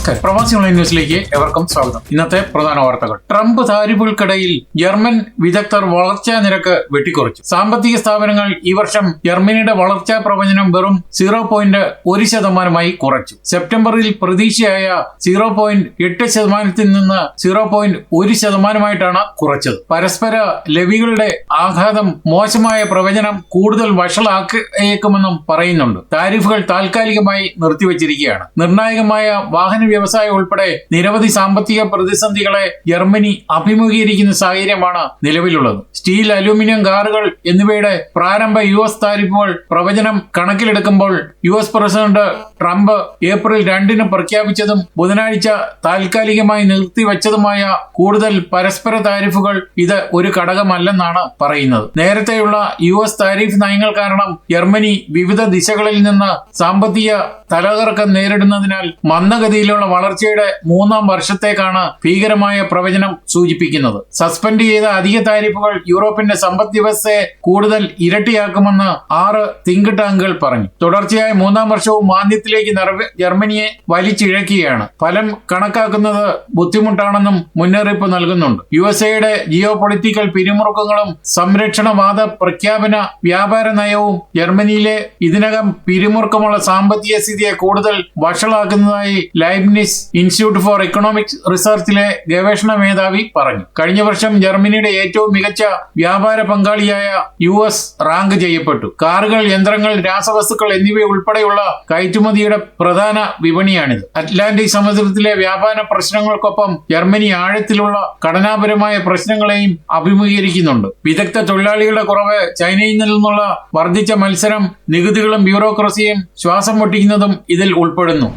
നമസ്കാരം. പ്രവാസി ഓൺലൈൻ ന്യൂസിലേക്ക് എവർക്കും സ്വാഗതം. ഇന്നത്തെ പ്രധാന വാർത്തകൾ. ട്രംപ് താരിഫുകൾക്കിടയിൽ ജർമ്മൻ വിദഗ്ധർ വളർച്ചാ നിരക്ക് വെട്ടിക്കുറച്ചു. സാമ്പത്തിക സ്ഥാപനങ്ങൾ ഈ വർഷം ജർമ്മനിയുടെ വളർച്ചാ പ്രവചനം വെറും സീറോ പോയിന്റ് ഒരു ശതമാനമായി കുറച്ചു. സെപ്റ്റംബറിൽ പ്രതീക്ഷയായ സീറോ പോയിന്റ് എട്ട് ശതമാനത്തിൽ നിന്ന് സീറോ പോയിന്റ് ഒരു ശതമാനമായിട്ടാണ് കുറച്ചത്. പരസ്പര ലവികളുടെ ആഘാതം മോശമായ പ്രവചനം കൂടുതൽ വഷളാക്കിയേക്കുമെന്നും പറയുന്നുണ്ട്. താരിഫുകൾ താൽക്കാലികമായി നിർത്തിവച്ചിരിക്കുകയാണ്. നിർണായകമായ വാഹന വ്യവസായം ഉൾപ്പെടെ നിരവധി സാമ്പത്തിക പ്രതിസന്ധികളെ ജർമ്മനി അഭിമുഖീകരിക്കുന്ന സാഹചര്യമാണ് നിലവിലുള്ളത്. സ്റ്റീൽ അലൂമിനിയം കാറുകൾ എന്നിവയുടെ പ്രാരംഭ യു എസ് താരിഫുകൾ പ്രവചനം കണക്കിലെടുക്കുമ്പോൾ U S president Trump April രണ്ടിന് പ്രഖ്യാപിച്ചതും ബുധനാഴ്ച താൽക്കാലികമായി നിർത്തിവച്ചതുമായ കൂടുതൽ പരസ്പര താരിഫുകൾ ഇത് ഒരു ഘടകമല്ലെന്നാണ് പറയുന്നത്. നേരത്തെയുള്ള യു എസ് താരിഫ് നയങ്ങൾ കാരണം ജർമ്മനി വിവിധ ദിശകളിൽ നിന്ന് സാമ്പത്തിക തലകറക്കം നേരിടുന്നതിനാൽ മന്ദഗതിയിലുള്ള വളർച്ചയുടെ മൂന്നാം വർഷത്തേക്കാണ് ഭീകരമായ പ്രവചനം സൂചിപ്പിക്കുന്നത്. സസ്പെൻഡ് ചെയ്ത അധിക താരിഫുകൾ യൂറോപ്പിന്റെ സമ്പദ് വ്യവസ്ഥയെ കൂടുതൽ ഇരട്ടിയാക്കുമെന്ന് ആറ് തിങ്ക് ടാങ്കുകൾ പറഞ്ഞു. തുടർച്ചയായ മൂന്നാം വർഷവും മാന്ദ്യത്തിലേക്ക് ജർമ്മനിയെ വലിച്ചിഴക്കുകയാണ്. ഫലം കണക്കാക്കുന്നത് ബുദ്ധിമുട്ടാണെന്നും മുന്നറിയിപ്പ് നൽകുന്നുണ്ട്. യു എസ് എയുടെ ജിയോ പൊളിറ്റിക്കൽ പിരിമുറുക്കങ്ങളും സംരക്ഷണവാദ പ്രഖ്യാപന വ്യാപാര നയവും ജർമ്മനിയിലെ ഇതിനകം പിരിമുറുക്കമുള്ള സാമ്പത്തിക സ്ഥിതിയെ കൂടുതൽ വഷളാക്കുന്നതായി ലൈബ്നിസ് ഇൻസ്റ്റിറ്റ്യൂട്ട് ഫോർ എക്കണോമിക്സ് റിസർച്ചിലെ ഗവേഷണ മേധാവി പറഞ്ഞു. കഴിഞ്ഞ വർഷം ജർമ്മനിയുടെ ഏറ്റവും മികച്ച വ്യാപാര പങ്കാളിയായ യു എസ് റാങ്ക് ചെയ്യപ്പെട്ടു. കാറുകൾ യന്ത്രങ്ങൾ രാസവസ്തുക്കൾ എന്നിവ ഉൾപ്പെടെയുള്ള കയറ്റുമതിയുടെ പ്രധാന വിപണിയാണിത്. അറ്റ്ലാന്റിക് സമുദ്രത്തിലെ വ്യാപാര പ്രശ്നങ്ങൾക്കൊപ്പം ജർമ്മനി ആഴത്തിലുള്ള ഘടനാപരമായ പ്രശ്നങ്ങളെയും അഭിമുഖീകരിക്കുന്നുണ്ട്. വിദഗ്ധ തൊഴിലാളികളുടെ കുറവ് ചൈനയിൽ നിന്നുള്ള വർദ്ധിച്ച മത്സരം നികുതികളും ബ്യൂറോക്രസിയും ശ്വാസം മുട്ടിക്കുന്നതും ഇതിൽ ഉൾപ്പെടുന്നു.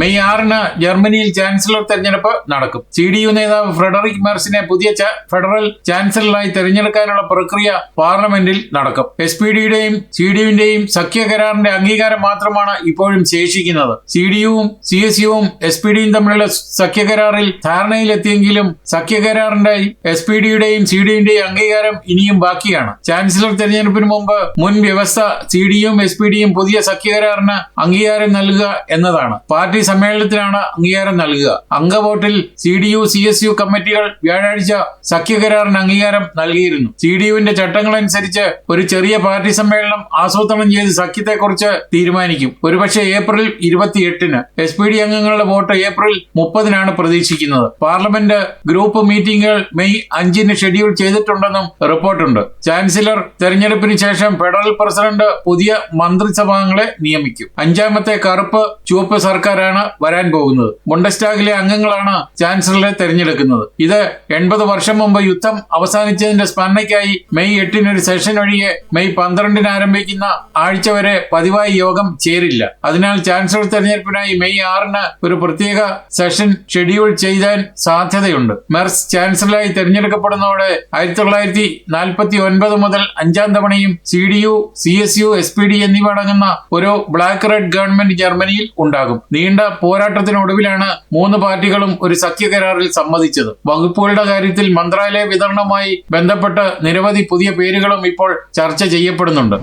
മെയ് ആറിന് ജർമ്മനിയിൽ ചാൻസലർ തെരഞ്ഞെടുപ്പ് നടക്കും. സി ഡി യു നേതാവ് ഫ്രെഡറിക് മെർസിനെ പുതിയ ഫെഡറൽ ചാൻസലറായി തെരഞ്ഞെടുക്കാനുള്ള പ്രക്രിയ പാർലമെന്റിൽ നടക്കും. എസ് പി ഡിയുടെയും സി ഡി യുവിന്റെയും സഖ്യ കരാറിന്റെ അംഗീകാരം മാത്രമാണ് ഇപ്പോഴും ശേഷിക്കുന്നത്. സി ഡി യുവും സി എസ് യുവും എസ് പി ഡിയും തമ്മിലുള്ള സഖ്യ കരാറിൽ ധാരണയിലെത്തിയെങ്കിലും സഖ്യ കരാറിന്റെ എസ് പി ഡിയുടെയും സി ഡിയുടെയും അംഗീകാരം ഇനിയും ബാക്കിയാണ്. ചാൻസലർ തെരഞ്ഞെടുപ്പിന് മുമ്പ് മുൻ വ്യവസ്ഥ സി ഡിയും എസ് പി ഡിയും പുതിയ സഖ്യ കരാറിന് അംഗീകാരം നൽകുക എന്നതാണ്. പാർട്ടി സമ്മേളനത്തിലാണ് അംഗീകാരം നൽകുക. അംഗവോട്ടിൽ C D U C S U കമ്മിറ്റികൾ വ്യാഴാഴ്ച സഖ്യകരാറിന് അംഗീകാരം നൽകിയിരുന്നു. സി ഡി യുവിന്റെ ചട്ടങ്ങളനുസരിച്ച് ഒരു ചെറിയ പാർട്ടി സമ്മേളനം ആസൂത്രണം ചെയ്ത് സഖ്യത്തെക്കുറിച്ച് തീരുമാനിക്കും. ഒരുപക്ഷെ ഏപ്രിൽ ഇരുപത്തിയെട്ടിന് എസ് പി ഡി അംഗങ്ങളുടെ വോട്ട് ഏപ്രിൽ മുപ്പതിനാണ് പ്രതീക്ഷിക്കുന്നത്. പാർലമെന്റ് ഗ്രൂപ്പ് മീറ്റിംഗുകൾ മെയ് അഞ്ചിന് ഷെഡ്യൂൾ ചെയ്തിട്ടുണ്ടെന്നും റിപ്പോർട്ടുണ്ട്. ചാൻസലർ തെരഞ്ഞെടുപ്പിന് ശേഷം ഫെഡറൽ പ്രസിഡന്റ് പുതിയ മന്ത്രിസഭാംഗങ്ങളെ നിയമിക്കും. അഞ്ചാമത്തെ കറുപ്പ് ചുവപ്പ് സർക്കാരാണ് വരാൻ പോകുന്നത്. മുണ്ടസ്റ്റാഗിലെ അംഗങ്ങളാണ് ചാൻസലറെ തെരഞ്ഞെടുക്കുന്നത്. ഇത് എൺപത് വർഷം മുമ്പ് യുദ്ധം അവസാനിച്ചതിന്റെ സ്മരണയ്ക്കായി മെയ് എട്ടിന് ഒരു സെഷൻ ഒഴികെ മെയ് പന്ത്രണ്ടിന് ആരംഭിക്കുന്ന ആഴ്ച വരെ പതിവായി യോഗം ചേരില്ല. അതിനാൽ ചാൻസലർ തെരഞ്ഞെടുപ്പിനായി മെയ് ആറിന് ഒരു പ്രത്യേക സെഷൻ ഷെഡ്യൂൾ ചെയ്യാൻ സാധ്യതയുണ്ട്. മെർസ് ചാൻസലറായി തെരഞ്ഞെടുക്കപ്പെടുന്നതോടെ ആയിരത്തി തൊള്ളായിരത്തി നാൽപ്പത്തി ഒൻപത് മുതൽ അഞ്ചാം തവണയും C D U C S U S P D എന്നിവ അടങ്ങുന്ന ഒരു ബ്ലാക്ക് റെഡ് ഗവൺമെന്റ് ജർമ്മനിയിൽ ഉണ്ടാകും. നീണ്ട പോരാട്ടത്തിനൊടുവിലാണ് മൂന്ന് പാർട്ടികളും ഒരു സഖ്യ കരാറിൽ സമ്മതിച്ചത്. വകുപ്പുകളുടെ കാര്യത്തിൽ മന്ത്രാലയ വിതരണവുമായി ബന്ധപ്പെട്ട് നിരവധി പുതിയ പേരുകളും ഇപ്പോൾ ചർച്ച ചെയ്യപ്പെടുന്നുണ്ട്.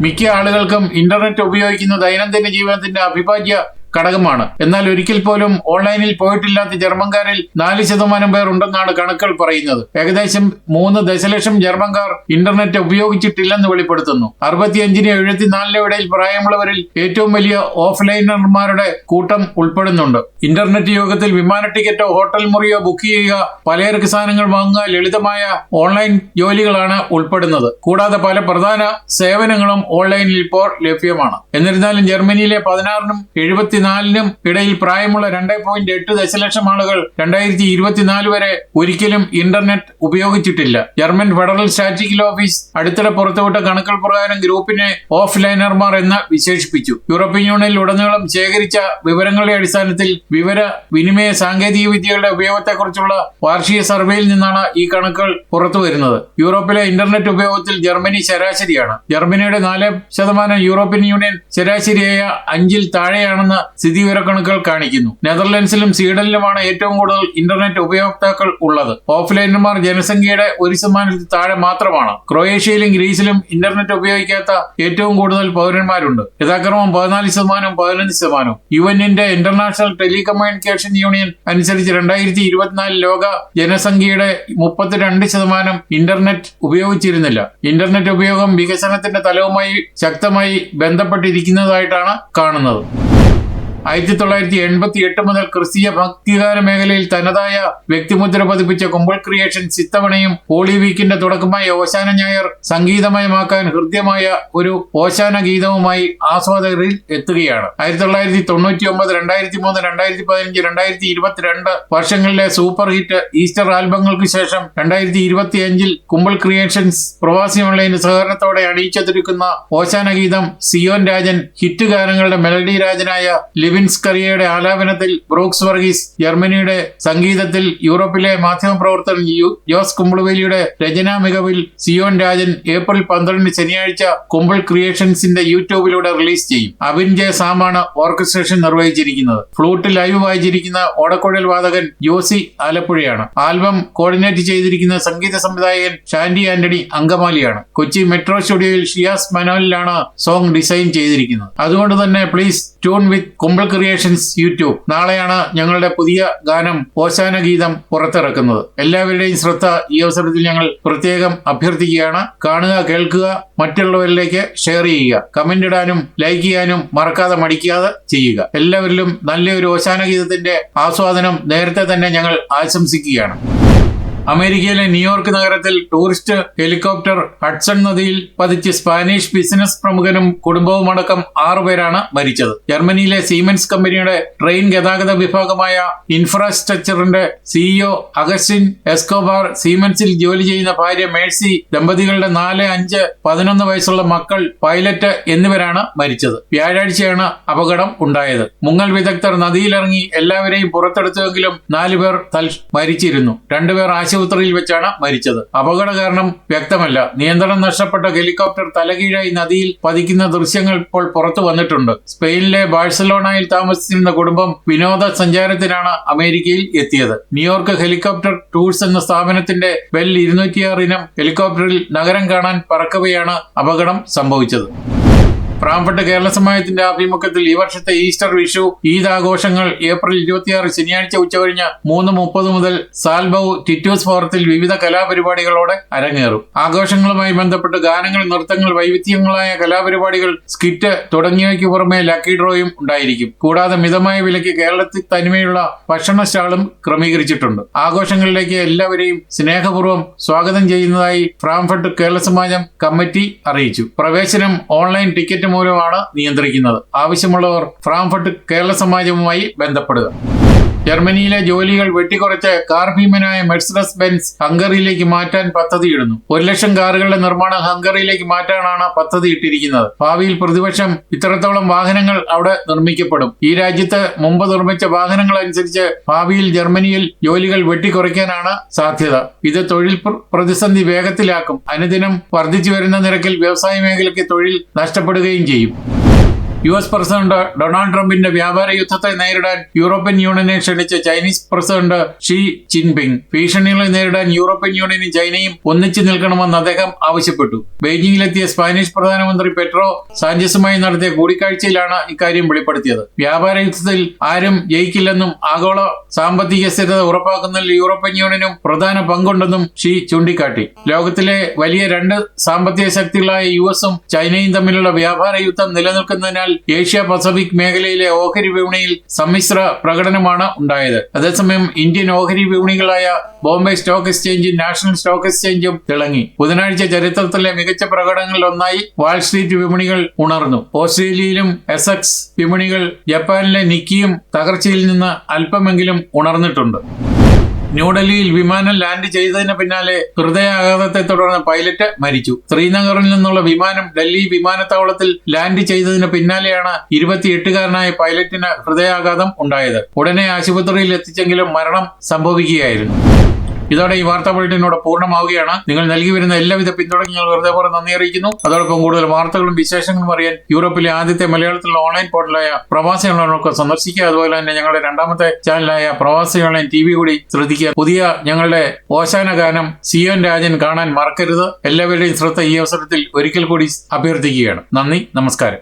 മിക്ക ആളുകൾക്കും ഇന്റർനെറ്റ് ഉപയോഗിക്കുന്ന ദൈനംദിന ജീവിതത്തിന്റെ അവിഭാജ്യ ഘടകമാണ്. എന്നാൽ ഒരിക്കൽ പോലും ഓൺലൈനിൽ പോയിട്ടില്ലാത്ത ജർമ്മൻകാരിൽ നാല് ശതമാനം പേർ ഉണ്ടെന്നാണ് കണക്കുകൾ പറയുന്നത്. ഏകദേശം മൂന്ന് ദശലക്ഷം ജർമ്മൻകാർ ഇന്റർനെറ്റ് ഉപയോഗിച്ചിട്ടില്ലെന്ന് വെളിപ്പെടുത്തുന്നു. അറുപത്തിയഞ്ചിന് എഴുപത്തിനാലിന് ഇടയിൽ പ്രായമുള്ളവരിൽ ഏറ്റവും വലിയ ഓഫ്ലൈനർമാരുടെ കൂട്ടം ഉൾപ്പെടുന്നുണ്ട്. ഇന്റർനെറ്റ് യോഗത്തിൽ വിമാന ടിക്കറ്റോ ഹോട്ടൽ മുറിയോ ബുക്ക് ചെയ്യുക പലചരക്ക് സാധനങ്ങൾ വാങ്ങുക ലളിതമായ ഓൺലൈൻ ജോലികളാണ് ഉൾപ്പെടുന്നത്. കൂടാതെ പല പ്രധാന സേവനങ്ങളും ഓൺലൈനിൽ ഇപ്പോൾ ലഭ്യമാണ്. എന്നിരുന്നാലും ജർമ്മനിയിലെ പതിനാറിനും എഴുപത്തിനാലിനും ഇടയിൽ പ്രായമുള്ള രണ്ട് പോയിന്റ് എട്ട് ദശലക്ഷം ആളുകൾ രണ്ടായിരത്തി ഇരുപത്തിനാല് വരെ ഒരിക്കലും ഇന്റർനെറ്റ് ഉപയോഗിച്ചിട്ടില്ല. ജർമ്മൻ ഫെഡറൽ സ്റ്റാറ്റിക്കൽ ഓഫീസ് അടുത്തിടെ പുറത്തുവിട്ട കണക്കുകൾ പ്രകാരം ഗ്രൂപ്പിനെ ഓഫ് ലൈനർമാർ എന്ന് വിശേഷിപ്പിച്ചു. യൂറോപ്യൻ യൂണിയനിൽ ഉടനീളം ശേഖരിച്ച വിവരങ്ങളുടെ അടിസ്ഥാനത്തിൽ വിവര വിനിമയ സാങ്കേതിക വിദ്യകളുടെ ഉപയോഗത്തെക്കുറിച്ചുള്ള വാർഷിക സർവേയിൽ നിന്നാണ് ഈ കണക്കുകൾ പുറത്തുവരുന്നത്. യൂറോപ്പിലെ ഇന്റർനെറ്റ് ഉപയോഗത്തിൽ ജർമ്മനി ശരാശരിയാണ്. ജർമ്മനിയുടെ നാല് ശതമാനം യൂറോപ്യൻ യൂണിയൻ ശരാശരിയായ അഞ്ചിൽ താഴെയാണെന്ന് സ്ഥിതിവിവരക്കണക്കുകൾ കാണിക്കുന്നു. നെതർലൻഡ്സിലും സ്വീഡനിലുമാണ് ഏറ്റവും കൂടുതൽ ഇന്റർനെറ്റ് ഉപയോക്താക്കൾ ഉള്ളത്. ഓഫ്ലൈനർമാർ ജനസംഖ്യയുടെ ഒരു ശതമാനത്തിൽ താഴെ മാത്രമാണ്. ക്രൊയേഷ്യയിലും ഗ്രീസിലും ഇന്റർനെറ്റ് ഉപയോഗിക്കാത്ത ഏറ്റവും കൂടുതൽ പൗരന്മാരുണ്ട്. യഥാക്രമം പതിനാല് ശതമാനം പതിനഞ്ച് ശതമാനം യു എന്നിന്റെ ഇന്റർനാഷണൽ ടെലികമ്മ്യൂണിക്കേഷൻ യൂണിയൻ അനുസരിച്ച് രണ്ടായിരത്തി ഇരുപത്തിനാല് ലോക ജനസംഖ്യയുടെ മുപ്പത്തിരണ്ട് ശതമാനം ഇന്റർനെറ്റ് ഉപയോഗിച്ചിരുന്നില്ല. ഇന്റർനെറ്റ് ഉപയോഗം വികസനത്തിന്റെ തലവുമായി ശക്തമായി ബന്ധപ്പെട്ടിരിക്കുന്നതായിട്ടാണ് കാണുന്നത്. ആയിരത്തി തൊള്ളായിരത്തി എൺപത്തി എട്ട് മുതൽ ക്രിസ്തീയ ഭക്തികാര മേഖലയിൽ തനതായ വ്യക്തിമുദ്ര പതിപ്പിച്ച കുമ്പൾ ക്രിയേഷൻ ചിത്തവണയും ഹോളി വീക്കിന്റെ തുടക്കമായി ഓശാന ഞായർ സംഗീതമയമാക്കാൻ ഹൃദ്യമായ ഒരു ഓശാന ഗീതവുമായി ആസ്വാദകരിൽ എത്തുകയാണ്. ആയിരത്തി തൊള്ളായിരത്തി തൊണ്ണൂറ്റി ഒമ്പത് രണ്ടായിരത്തി മൂന്ന് രണ്ടായിരത്തി പതിനഞ്ച് രണ്ടായിരത്തി ഇരുപത്തിരണ്ട് വർഷങ്ങളിലെ സൂപ്പർ ഹിറ്റ് ഈസ്റ്റർ ആൽബങ്ങൾക്ക് ശേഷം രണ്ടായിരത്തി ഇരുപത്തി അഞ്ചിൽ കുമ്പൾ ക്രിയേഷൻസ് പ്രവാസി ഓൺലൈൻ സഹകരണത്തോടെ അണിയിച്ചതിരിക്കുന്ന ഓശാന ഗീതം സിയോൻ രാജൻ ഹിറ്റ് ഗാനങ്ങളുടെ മെലഡി രാജനായ ലിവിൻസ് കറിയയുടെ ആലാപനത്തിൽ ബ്രൂക്സ് വർഗീസ് ജർമ്മനിയുടെ സംഗീതത്തിൽ യൂറോപ്പിലെ മാധ്യമ പ്രവർത്തകൻ ജോസ് കുമ്പിളുവേലിയുടെ രചനാ മികവിൽ സിയോൻ രാജൻ ഏപ്രിൽ പന്ത്രണ്ടിന് ശനിയാഴ്ച കുമ്പിൾ ക്രിയേഷൻസിന്റെ യൂട്യൂബിലൂടെ റിലീസ് ചെയ്യും. അബിൻ ജെ സാമാണ് ഓർക്കസ്ട്രേഷൻ നിർവഹിച്ചിരിക്കുന്നത്. ഫ്ലൂട്ട് ലൈവ് വായിച്ചിരിക്കുന്ന ഓടക്കുഴൽ വാദകൻ ജോസി ആലപ്പുഴയാണ്. ആൽബം കോർഡിനേറ്റ് ചെയ്തിരിക്കുന്ന സംഗീത സംവിധായകൻ ഷാൻഡി ആന്റണി അങ്കമാലിയാണ്. കൊച്ചി മെട്രോ സ്റ്റുഡിയോയിൽ ഷിയാസ് മനോലിലാണ് സോങ് ഡിസൈൻ ചെയ്തിരിക്കുന്നത്. അതുകൊണ്ട് തന്നെ please tune with Kumbil creations YouTube നാളെയാണ് ഞങ്ങളുടെ പുതിയ ഗാനം ഓശാന ഗീതം പുറത്തിറക്കുന്നത്. എല്ലാവരുടെയും ശ്രദ്ധ ഈ അവസരത്തിൽ ഞങ്ങൾ പ്രത്യേകം അഭ്യർത്ഥിക്കുകയാണ്. കാണുക കേൾക്കുക മറ്റുള്ളവരിലേക്ക് ഷെയർ ചെയ്യുക. കമന്റ് ഇടാനും ലൈക്ക് ചെയ്യാനും മറക്കാതെ മടിക്കാതെ ചെയ്യുക. എല്ലാവരിലും നല്ലൊരു ഓശാന ഗീതത്തിന്റെ ആസ്വാദനം നേരത്തെ തന്നെ ഞങ്ങൾ ആശംസിക്കുകയാണ്. അമേരിക്കയിലെ ന്യൂയോർക്ക് നഗരത്തിൽ ടൂറിസ്റ്റ് ഹെലികോപ്റ്റർ ഹഡ്സൺ നദിയിൽ പതിച്ച് സ്പാനിഷ് ബിസിനസ് പ്രമുഖനും കുടുംബവുമടക്കം ആറുപേരാണ് മരിച്ചത്. ജർമ്മനിയിലെ സീമെൻസ് കമ്പനിയുടെ ട്രെയിൻ ഗതാഗത വിഭാഗമായ ഇൻഫ്രാസ്ട്രക്ചറിന്റെ സിഇഒ അഗസ്റ്റിൻ എസ്കോബാർ സീമെൻസിൽ ജോലി ചെയ്യുന്ന ഭാര്യ മേഴ്സി ദമ്പതികളുടെ നാല് അഞ്ച് പതിനൊന്ന് വയസ്സുള്ള മക്കൾ പൈലറ്റ് എന്നിവരാണ് മരിച്ചത്. വ്യാഴാഴ്ചയാണ് അപകടം ഉണ്ടായത്. മുങ്ങൽ വിദഗ്ധർ നദിയിലിറങ്ങി എല്ലാവരെയും പുറത്തെടുത്തുവെങ്കിലും നാലുപേർ മരിച്ചിരുന്നു. രണ്ടുപേർ ആശുപത്രിയിൽ വെച്ചാണ് മരിച്ചത്. അപകട കാരണം വ്യക്തമല്ല. നിയന്ത്രണം നഷ്ടപ്പെട്ട ഹെലികോപ്റ്റർ തലകീഴായി നദിയിൽ പതിക്കുന്ന ദൃശ്യങ്ങൾ ഇപ്പോൾ പുറത്തു വന്നിട്ടുണ്ട്. സ്പെയിനിലെ ബാഴ്സലോണയിൽ താമസിച്ചിരുന്ന കുടുംബം വിനോദ വിനോദസഞ്ചാരത്തിനാണ് അമേരിക്കയിൽ എത്തിയത്. ന്യൂയോർക്ക് ഹെലികോപ്റ്റർ ടൂർസ് എന്ന സ്ഥാപനത്തിന്റെ ബെൽ ഇരുന്നൂറ്റിയാറ് ഇനം ഹെലികോപ്റ്ററിൽ നഗരം കാണാൻ പറക്കവെയാണ് അപകടം സംഭവിച്ചത്. പ്രാമ്പട്ട് കേരള സമാജത്തിന്റെ ആഭിമുഖ്യത്തിൽ ഈ വർഷത്തെ ഈസ്റ്റർ വിഷു ഈദ് ആഘോഷങ്ങൾ ഏപ്രിൽ ഇരുപത്തിയാറ് ശനിയാഴ്ച ഉച്ചകഴിഞ്ഞ് മൂന്ന് മുപ്പത് മുതൽ സാൽബൗ ടിറ്റൂസ് ഫോറത്തിൽ വിവിധ കലാപരിപാടികളോടെ അരങ്ങേറും. ആഘോഷങ്ങളുമായി ബന്ധപ്പെട്ട് ഗാനങ്ങൾ നൃത്തങ്ങൾ വൈവിധ്യങ്ങളായ കലാപരിപാടികൾ സ്കിറ്റ് തുടങ്ങിയവയ്ക്ക് പുറമെ ലക്കി ഡ്രോയും ഉണ്ടായിരിക്കും. കൂടാതെ മിതമായ വിലയ്ക്ക് കേരളത്തിൽ തനിമയുള്ള ഭക്ഷണ സ്റ്റാളും ക്രമീകരിച്ചിട്ടുണ്ട്. ആഘോഷങ്ങളിലേക്ക് എല്ലാവരെയും സ്നേഹപൂർവം സ്വാഗതം ചെയ്യുന്നതായി ഫ്രാംഫർട്ട് കേരള സമാജം കമ്മിറ്റി അറിയിച്ചു. പ്രവേശനം ഓൺലൈൻ ടിക്കറ്റ് മൂലമാണ് നിയന്ത്രിക്കുന്നത്. ആവശ്യമുള്ളവർ ഫ്രാംഫർട്ട് കേരള സമാജവുമായി ബന്ധപ്പെടുക. ജർമ്മനിയിലെ ജോലികൾ വെട്ടിക്കുറച്ച് കാർ ഭീമനായ മെഴ്സഡസ് ബെൻസ് ഹംഗറിയിലേക്ക് മാറ്റാൻ പദ്ധതിയിടുന്നു. ഒരു ലക്ഷം കാറുകളുടെ നിർമ്മാണം ഹംഗറിയിലേക്ക് മാറ്റാനാണ് പദ്ധതി ഇട്ടിരിക്കുന്നത്. ഭാവിയിൽ പ്രതിപക്ഷം ഇത്രത്തോളം വാഹനങ്ങൾ അവിടെ നിർമ്മിക്കപ്പെടും. ഈ രാജ്യത്ത് മുമ്പ് നിർമ്മിച്ച വാഹനങ്ങൾ അനുസരിച്ച് ഭാവിയിൽ ജർമ്മനിയിൽ ജോലികൾ വെട്ടിക്കുറയ്ക്കാനാണ് സാധ്യത. ഇത് തൊഴിൽ പ്ര- പ്രതിസന്ധി വേഗത്തിലാക്കും. അനുദിനം വർദ്ധിച്ചു വരുന്ന നിരക്കിൽ വ്യവസായ മേഖലയ്ക്ക് തൊഴിൽ നഷ്ടപ്പെടുകയും ചെയ്യും. യു എസ് പ്രസിഡന്റ് ഡൊണാൾഡ് ട്രംപിന്റെ വ്യാപാര യുദ്ധത്തെ നേരിടാൻ യൂറോപ്യൻ യൂണിയനെ ക്ഷണിച്ച ചൈനീസ് പ്രസിഡന്റ് ഷീ ജിൻപിങ്. ഭീഷണികളെ നേരിടാൻ യൂറോപ്യൻ യൂണിയനും ചൈനയും ഒന്നിച്ചു നിൽക്കണമെന്ന് അദ്ദേഹം ആവശ്യപ്പെട്ടു. ബെയ്ജിംഗിലെത്തിയ സ്പാനിഷ് പ്രധാനമന്ത്രി പെട്രോ സാഞ്ചസുമായി നടത്തിയ കൂടിക്കാഴ്ചയിലാണ് ഇക്കാര്യം വെളിപ്പെടുത്തിയത്. വ്യാപാര യുദ്ധത്തിൽ ആരും ജയിക്കില്ലെന്നും ആഗോള സാമ്പത്തിക സ്ഥിരത ഉറപ്പാക്കുന്നതിൽ യൂറോപ്യൻ യൂണിയനും പ്രധാന പങ്കുണ്ടെന്നും ഷീ ചൂണ്ടിക്കാട്ടി. ലോകത്തിലെ വലിയ രണ്ട് സാമ്പത്തിക ശക്തികളായ യു എസും ചൈനയും തമ്മിലുള്ള വ്യാപാര യുദ്ധം നിലനിൽക്കുന്നതിനാൽ ഏഷ്യ പസഫിക് മേഖലയിലെ ഓഹരി വിപണിയിൽ സമ്മിശ്ര പ്രകടനമാണ് ഉണ്ടായത്. അതേസമയം ഇന്ത്യൻ ഓഹരി വിപണികളായ ബോംബെ സ്റ്റോക്ക് എക്സ്ചേഞ്ചും നാഷണൽ സ്റ്റോക്ക് എക്സ്ചേഞ്ചും തിളങ്ങി. ബുധനാഴ്ച ചരിത്രത്തിലെ മികച്ച പ്രകടനങ്ങളിൽ ഒന്നായി വാൾസ്ട്രീറ്റ് വിപണികൾ ഉണർന്നു. ഓസ്ട്രേലിയയിലും എസെക്സ് വിപണികൾ ജപ്പാനിലെ നിക്കിയും തകർച്ചയിൽ നിന്ന് അല്പമെങ്കിലും ഉണർന്നിട്ടുണ്ട്. ന്യൂഡൽഹിയിൽ വിമാനം ലാൻഡ് ചെയ്തതിന് പിന്നാലെ ഹൃദയാഘാതത്തെ തുടർന്ന് പൈലറ്റ് മരിച്ചു. ശ്രീനഗറിൽ നിന്നുള്ള വിമാനം ഡൽഹി വിമാനത്താവളത്തിൽ ലാൻഡ് ചെയ്തതിന് പിന്നാലെയാണ് ഇരുപത്തിയെട്ടുകാരനായ പൈലറ്റിന് ഹൃദയാഘാതം ഉണ്ടായത്. ഉടനെ ആശുപത്രിയിൽ എത്തിച്ചെങ്കിലും മരണം സംഭവിക്കുകയായിരുന്നു. ഇതോടെ ഈ വാർത്താ ബുള്ളറ്റിനോട് പൂർണമാവുകയാണ്. നിങ്ങൾ നൽകി വരുന്ന എല്ലാവിധ പിന്തുണയ്ക്ക് ഞങ്ങൾ വെറുതെ പോലെ നന്ദി അറിയിക്കുന്നു. അതോടൊപ്പം കൂടുതൽ വാർത്തകളും വിശേഷങ്ങളും അറിയാൻ യൂറോപ്പിലെ ആദ്യത്തെ മലയാളത്തിലുള്ള ഓൺലൈൻ പോർട്ടലായ പ്രവാസി ഓൺലൈനൊക്കെ സന്ദർശിക്കുക. അതുപോലെ തന്നെ ഞങ്ങളുടെ രണ്ടാമത്തെ ചാനലായ പ്രവാസി ഓൺലൈൻ ടി വി കൂടി ശ്രദ്ധിക്കുക. പുതിയ ഞങ്ങളുടെ ഓശാന ഗാനം സിയോൻ രാജൻ കാണാൻ മറക്കരുത്. എല്ലാവരുടെയും ശ്രദ്ധ ഈ അവസരത്തിൽ ഒരിക്കൽ കൂടി അഭ്യർത്ഥിക്കുകയാണ്. നന്ദി നമസ്കാരം.